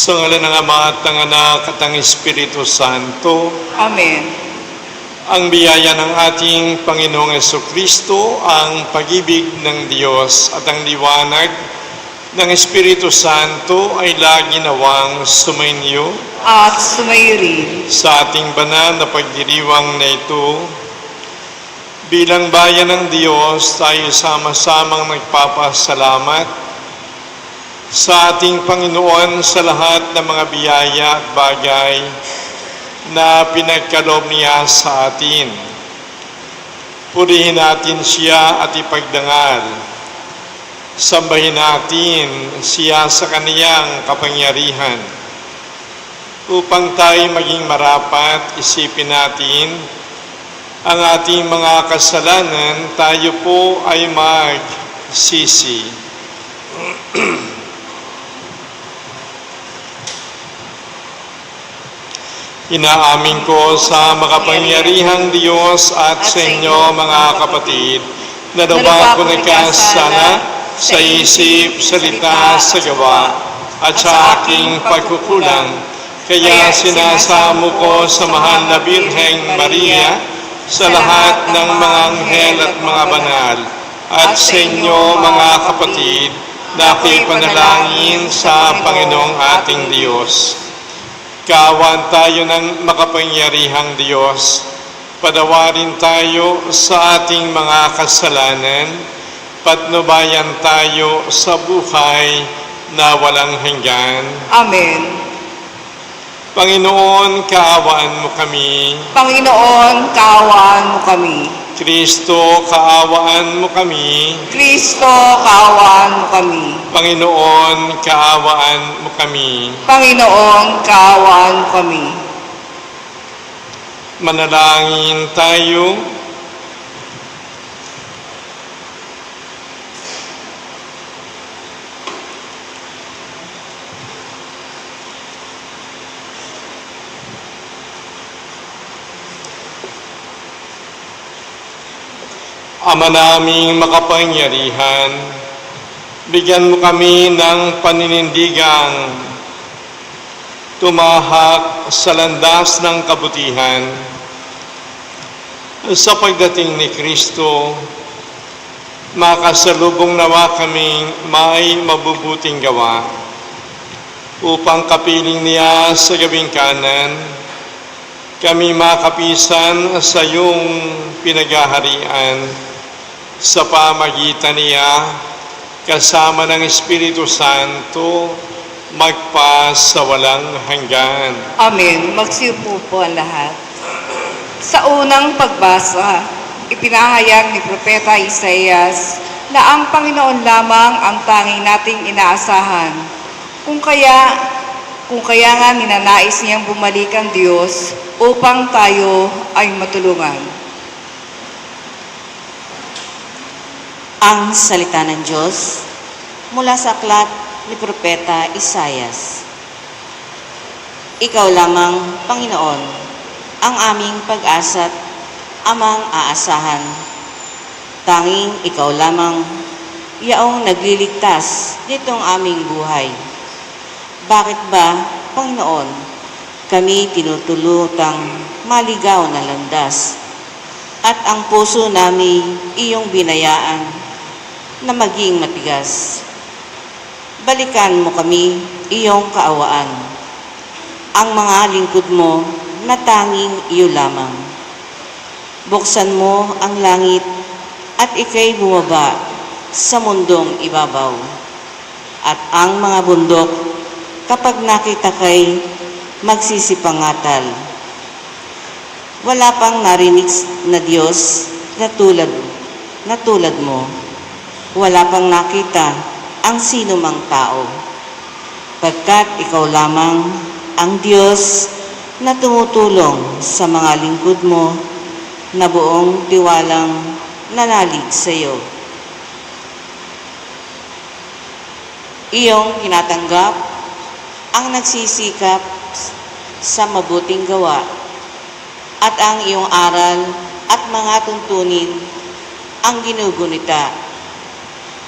Sa ngalan ng Ama at ng Anak at ng Espiritu Santo, Amen. ang biyaya ng ating Panginoong Yeso Kristo, ang pag-ibig ng Diyos at ang liwanag ng Espiritu Santo ay lagi nawang sumainyo At sumayo rin. sa ating banal na pagdiriwang na ito. Bilang bayan ng Diyos, tayo sama-samang nagpapasalamat sa ating Panginoon sa lahat ng mga biyaya at bagay na pinagkaloob niya sa atin. Purihin natin siya at ipagdangal. Sambahin natin siya sa kaniyang kapangyarihan upang tayo maging marapat, isipin natin ang ating mga kasalanan, tayo po ay magsisi. Inaamin ko sa makapangyarihang Diyos at sa inyo mga kapatid, na dawa ko nagkasala sa isip, salita, sa gawa, at sa aking pagkukulang, kaya sinasamo ko sa mahal na Birheng Maria sa lahat ng mga anghel at mga banal. at sa inyo mga kapatid na panalangin sa Panginoong ating Diyos. Kawan tayo ng makapangyarihang Diyos. Padawarin tayo sa ating mga kasalanan. Patnubayan tayo sa buhay na walang hanggan. Amen. Panginoon, kaawaan mo kami. Panginoon, kaawaan mo kami. Kristo, kaawaan mo kami. Kristo, kaawaan. Panginoon, kaawaan mo kami. Panginoon, kaawaan mo kami. Manalangin tayo. Ama naming makapangyarihan, bigyan mo kami ng paninindigang tumahak sa landas ng kabutihan. Sa pagdating ni Kristo, makasalubong nawa kaming may mabubuting gawa upang kapiling niya sa gabing kanan, kami makapisan sa iyong pinaghaharian sa pamagitan niya kasama ng Espiritu Santo magpa sa walang hanggan. Amen. Magsiupo po ang lahat. Sa unang pagbasa, ipinahayag ni Propeta Isaias na ang Panginoon lamang ang tanging nating inaasahan. Kung kaya, kung kaya nga ninanais niyang bumalik ang Diyos upang tayo ay matulungan. Ang salita ng Diyos mula sa aklat ni Propeta Isayas. Ikaw lamang, Panginoon, ang aming pag-asa at amang aasahan. Tanging ikaw lamang, yaong nagliligtas nitong aming buhay. Bakit ba, Panginoon, kami tinutulutang maligaw na landas at ang puso namin iyong binayaan na maging matigas. Balikan mo kami iyong kaawaan. Ang mga lingkod mo na tanging iyo lamang. Buksan mo ang langit at ikay bumaba sa mundong ibabaw. At ang mga bundok, kapag nakita kay magsisipangatal. Wala pang narinig na Diyos na tulad, na tulad mo. Wala pang nakita ang sino mang tao. Pagkat ikaw lamang ang Diyos na tumutulong sa mga lingkod mo na buong tiwalang nanalig sa iyo. Iyong tinatanggap ang nagsisikap sa mabuting gawa at ang iyong aral at mga tuntunin ang ginugunita.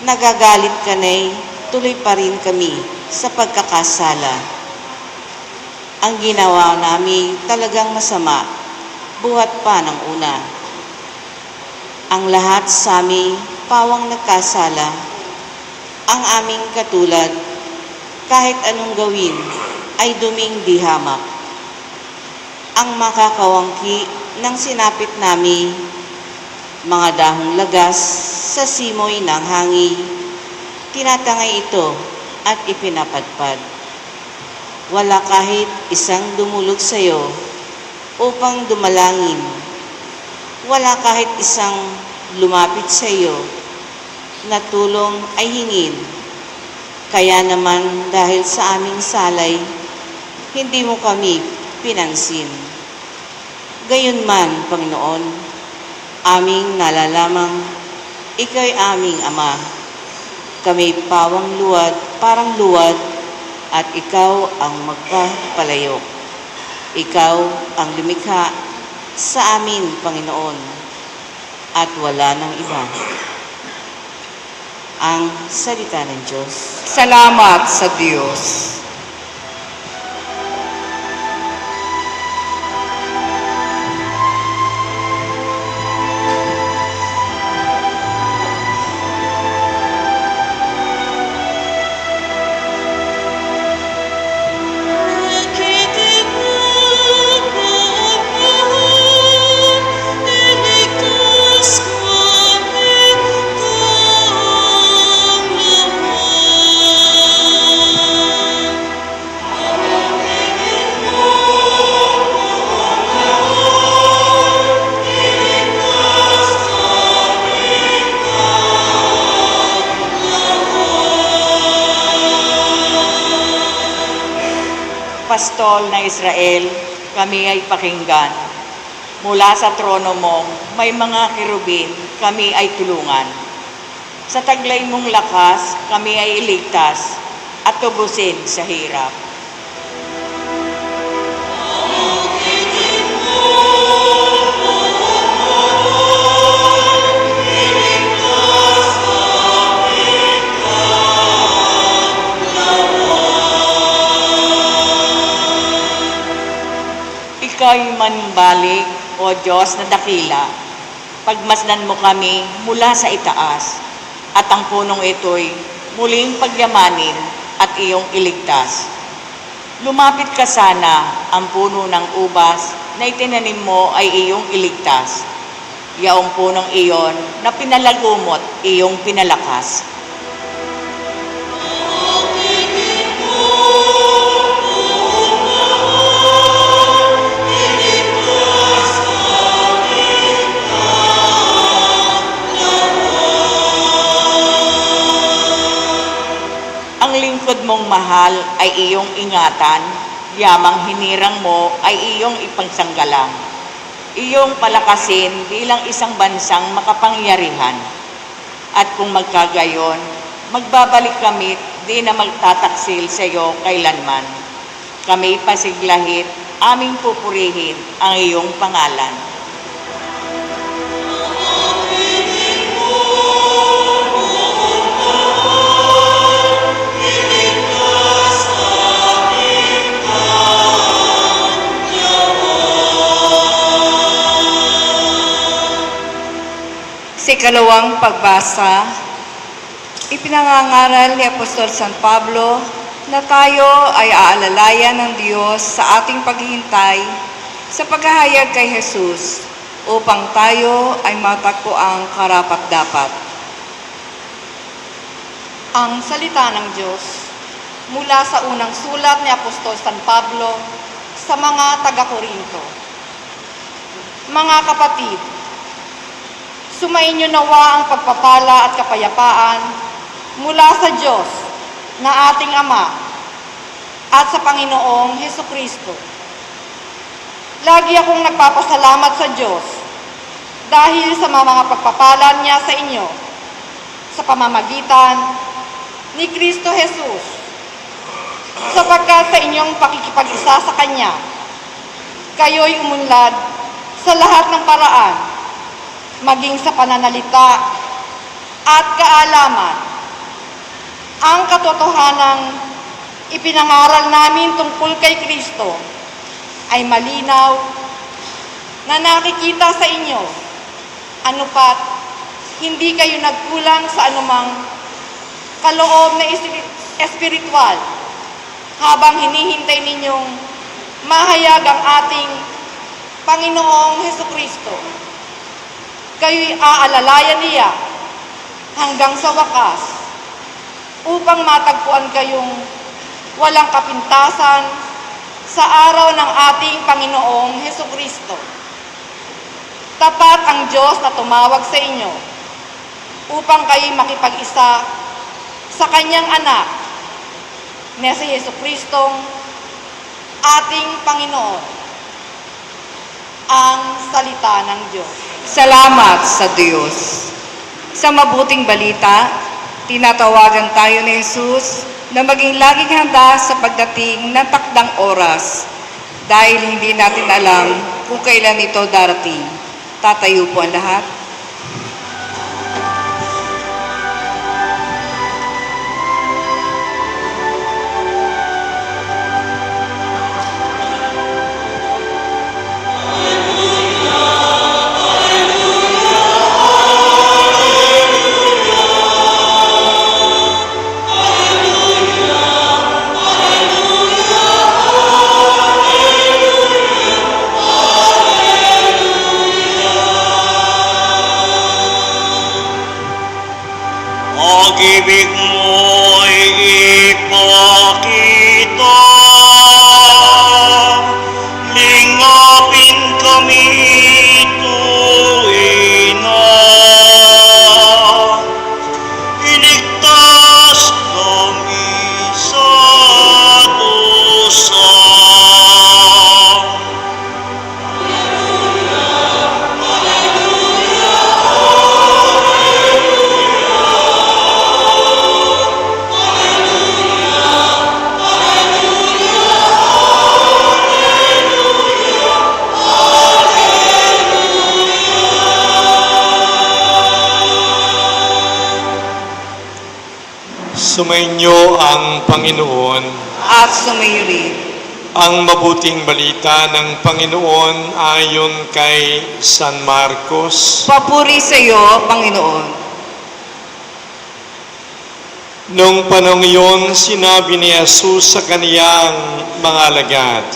Nagagalit ka na'y tuloy pa rin kami sa pagkakasala. ang ginawa namin talagang masama, buhat pa ng una. Ang lahat sa amin pawang nagkasala, ang aming katulad, kahit anong gawin, ay duming dihamak. Ang makakawangki ng sinapit namin, mga dahong lagas sa simoy ng hangi, tinatangay ito at ipinapadpad. Wala kahit isang dumulog sa iyo upang dumalangin. Wala kahit isang lumapit sa iyo na tulong ay hingin. Kaya naman dahil sa aming salay, hindi mo kami pinansin. Gayunman, Panginoon, aming nalalamang ikaw'y aming Ama. Kami pawang luwad, parang luwad, at ikaw ang magpapalayo. Ikaw ang lumikha sa amin, Panginoon, at wala ng iba. Ang salita ng Diyos. Salamat sa Diyos. Pastol na Israel, kami ay pakinggan. Mula sa trono mo, may mga kirubin, kami ay tulungan. Sa taglay mong lakas, kami ay iligtas at tubusin sa hirap. Ika'y manbalik, O Diyos na dakila. Pagmasdan mo kami mula sa itaas, at ang punong ito'y muling pagyamanin at iyong iligtas. Lumapit ka sana ang puno ng ubas na itinanim mo ay iyong iligtas. Yaong punong iyon na pinalagumot iyong pinalakas. Mong mahal ay iyong ingatan, yamang hinirang mo ay iyong ipagsanggalang. Iyong palakasin bilang isang bansang makapangyarihan. At kung magkagayon, magbabalik kami di na magtataksil sa iyo kailanman. Kami pasiglahit, aming pupurihin ang iyong pangalan. Ikalawang pagbasa, ipinangangaral ni Apostol San Pablo na tayo ay aalalayan ng Diyos sa ating paghihintay sa paghahayag kay Jesus upang tayo ay matagpo ang karapat-dapat. Ang salita ng Diyos mula sa unang sulat ni Apostol San Pablo sa mga taga-Korinto. Mga kapatid, sumainyo nawa ang pagpapala at kapayapaan mula sa Diyos na ating Ama at sa Panginoong Heso Kristo. Lagi akong nagpapasalamat sa Diyos dahil sa mga pagpapala niya sa inyo sa pamamagitan ni Kristo Jesus sapagkat sa inyong pakikipag-isa sa Kanya, kayo'y umunlad sa lahat ng paraan, maging sa pananalita at kaalaman, ang katotohanang ipinangaral namin tungkol kay Kristo ay malinaw na nakikita sa inyo ano pat hindi kayo nagkulang sa anumang kaloob na espiri- espiritual habang hinihintay ninyong mahayag ang ating Panginoong Heso Kristo. Kayo'y aalalayan niya hanggang sa wakas upang matagpuan kayong walang kapintasan sa araw ng ating Panginoong Heso Kristo. Tapat ang Diyos na tumawag sa inyo upang kayo'y makipag-isa sa Kanyang anak na si Heso Kristong ating Panginoon, ang salita ng Diyos. Salamat sa Diyos. Sa mabuting balita, tinatawagan tayo ni Jesus na maging laging handa sa pagdating ng takdang oras dahil hindi natin alam kung kailan ito darating. Tatayo po ang lahat. Lingapin kami Sumainyo ang Panginoon. At sumayuri. Ang mabuting balita ng Panginoon ayon kay San Marcos. Papuri sa iyo, Panginoon. Noong panong iyon, sinabi ni Jesus sa kaniyang mga alagad,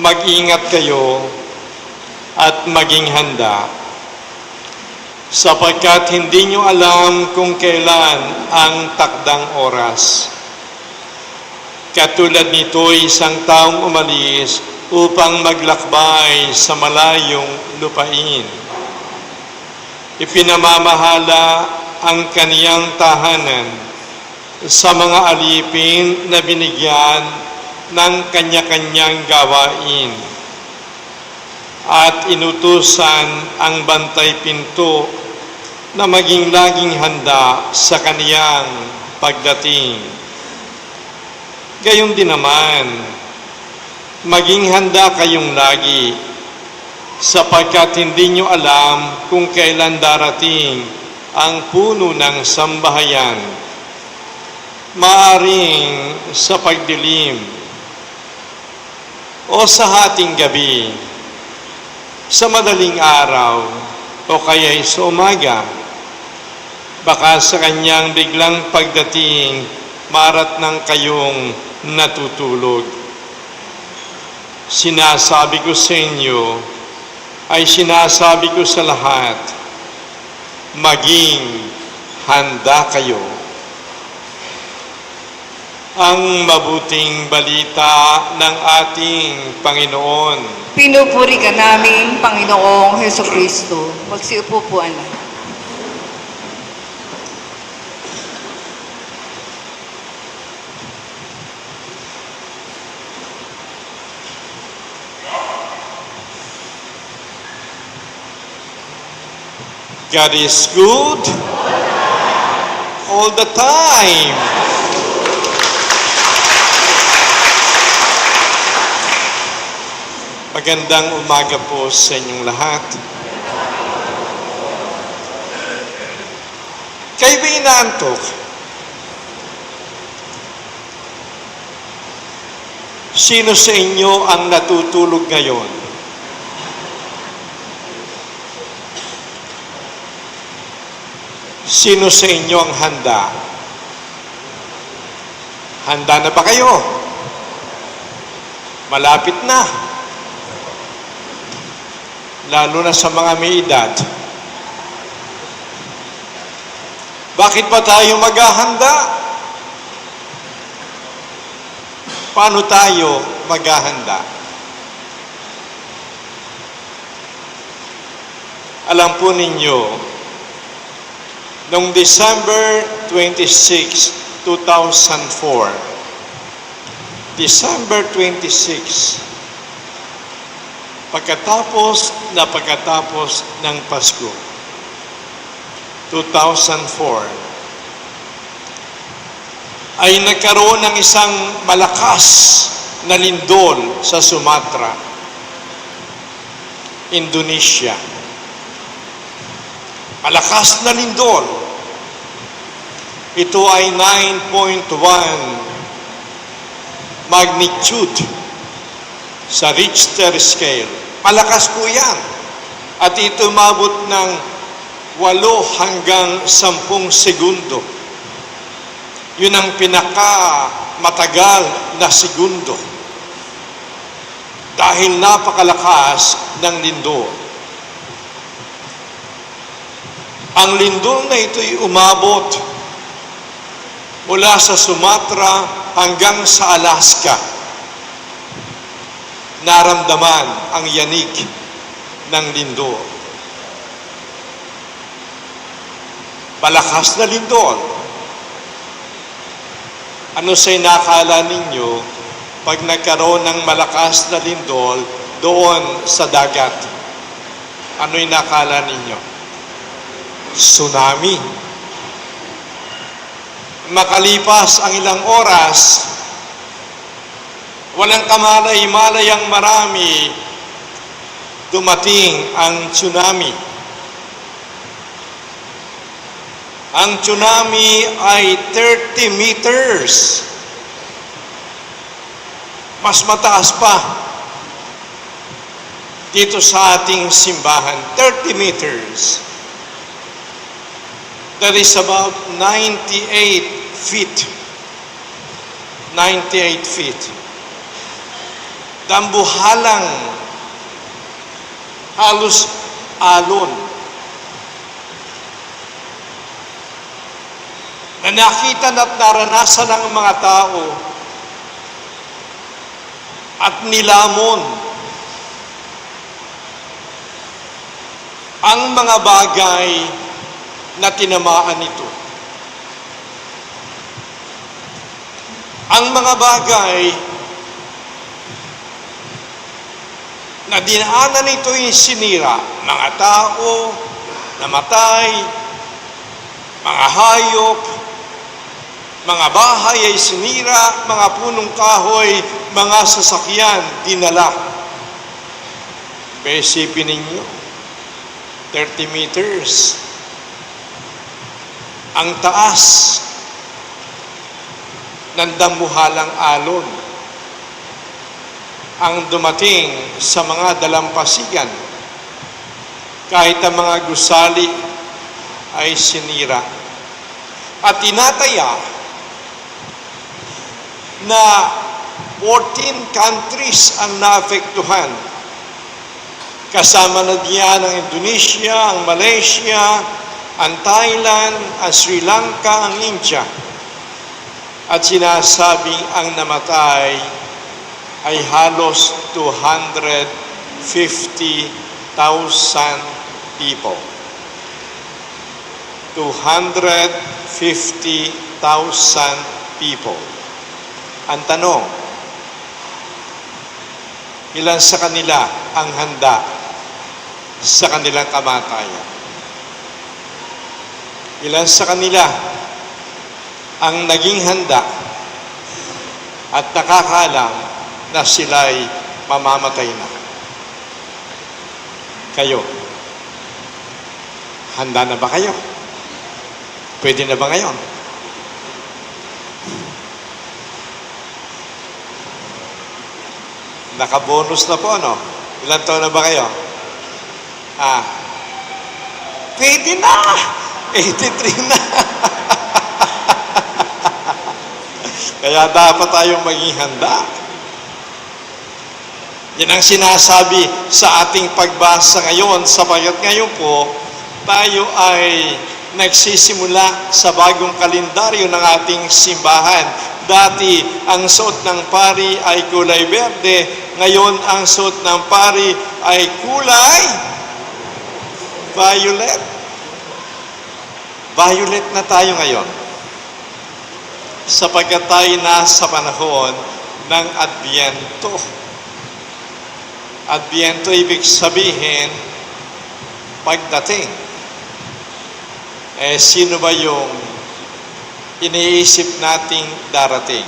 Mag-ingat kayo at maging handa, sapagkat hindi nyo alam kung kailan ang takdang oras. Katulad nito, isang taong umalis upang maglakbay sa malayong lupain. Ipinamamahala ang kaniyang tahanan sa mga alipin na binigyan ng kanya-kanyang gawain at inutusan ang bantay pinto na maging laging handa sa kaniyang pagdating. Gayon din naman, maging handa kayong lagi sapagkat hindi nyo alam kung kailan darating ang puno ng sambahayan. Maaring sa pagdilim o sa hating gabi, sa madaling araw o kaya'y sa umaga. Baka sa kanyang biglang pagdating, marat ng kayong natutulog. Sinasabi ko sa inyo, ay sinasabi ko sa lahat, maging handa kayo. Ang mabuting balita ng ating Panginoon. Pinupuri ka namin, Panginoong Heso Kristo. Magsiupo po lahat. God is good all the time. Magandang umaga po sa inyong lahat. Kayo ba inaantok? Sino sa inyo ang natutulog ngayon? Sino sa inyo ang handa? Handa na ba kayo? Malapit na. Lalo na sa mga may edad. Bakit pa tayo maghahanda? Paano tayo maghahanda? Alam po ninyo, noong December 26, 2004, December 26, pagkatapos na pagkatapos ng Pasko, 2004, ay nagkaroon ng isang malakas na lindol sa Sumatra, Indonesia. Malakas na lindol. Ito ay 9.1 magnitude sa Richter scale. Malakas po yan. At ito umabot ng 8 hanggang 10 segundo. Yun ang pinaka matagal na segundo. Dahil napakalakas ng lindol. Ang lindol na ito'y umabot mula sa Sumatra hanggang sa Alaska. Naramdaman ang yanig ng lindol. Malakas na lindol. Ano sa inakala ninyo pag nagkaroon ng malakas na lindol doon sa dagat? Ano inakala ninyo? tsunami. Makalipas ang ilang oras, walang kamalay-malay ang marami, dumating ang tsunami. Ang tsunami ay 30 meters. Mas mataas pa dito sa ating simbahan, 30 meters. That is about 98 feet. 98 feet. Dambuhalang halos alon. Na nakita at naranasan ng mga tao at nilamon ang mga bagay na tinamaan nito. Ang mga bagay na dinaanan nito yung sinira, mga tao, namatay, mga hayop, mga bahay ay sinira, mga punong kahoy, mga sasakyan, dinala. Kaya isipin ninyo, 30 meters, ang taas ng dambuhalang alon ang dumating sa mga dalampasigan. Kahit ang mga gusali ay sinira. At tinataya na 14 countries ang naapektuhan. Kasama na diyan ang Indonesia, ang Malaysia, ang Thailand, ang Sri Lanka, ang India. At sinasabing ang namatay ay halos 250,000 people. 250,000 people. Ang tanong, ilan sa kanila ang handa sa kanilang kamatayan? Ilan sa kanila ang naging handa at nakakalam na sila'y mamamatay na. Kayo, handa na ba kayo? Pwede na ba ngayon? Nakabonus na po, no? Ilan taon na ba kayo? Ah, pwede na! 83 na! Kaya dapat tayong maging handa. Yan ang sinasabi sa ating pagbasa ngayon sapagkat ngayon po tayo ay nagsisimula sa bagong kalendaryo ng ating simbahan. Dati, ang suot ng pari ay kulay berde. Ngayon, ang suot ng pari ay kulay violet. Violet na tayo ngayon. Sapagkat tayo nasa panahon ng Adviento. Adviento ibig sabihin, pagdating. Eh, sino ba yung iniisip nating darating?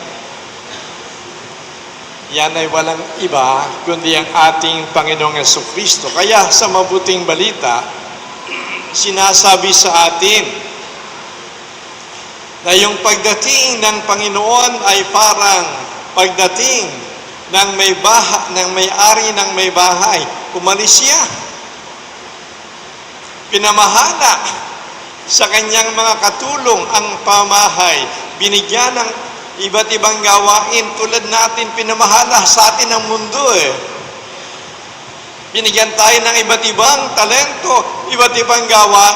Yan ay walang iba kundi ang ating Panginoong Yeso Kristo. Kaya sa mabuting balita, sinasabi sa atin na yung pagdating ng Panginoon ay parang pagdating ng may baha, ng may-ari ng may bahay. Umalis siya. Pinamahana sa kanyang mga katulong ang pamahay. Binigyan ng iba't ibang gawain tulad natin pinamahala sa atin ng mundo eh. Binigyan tayo ng iba't ibang talento, iba't ibang gawain.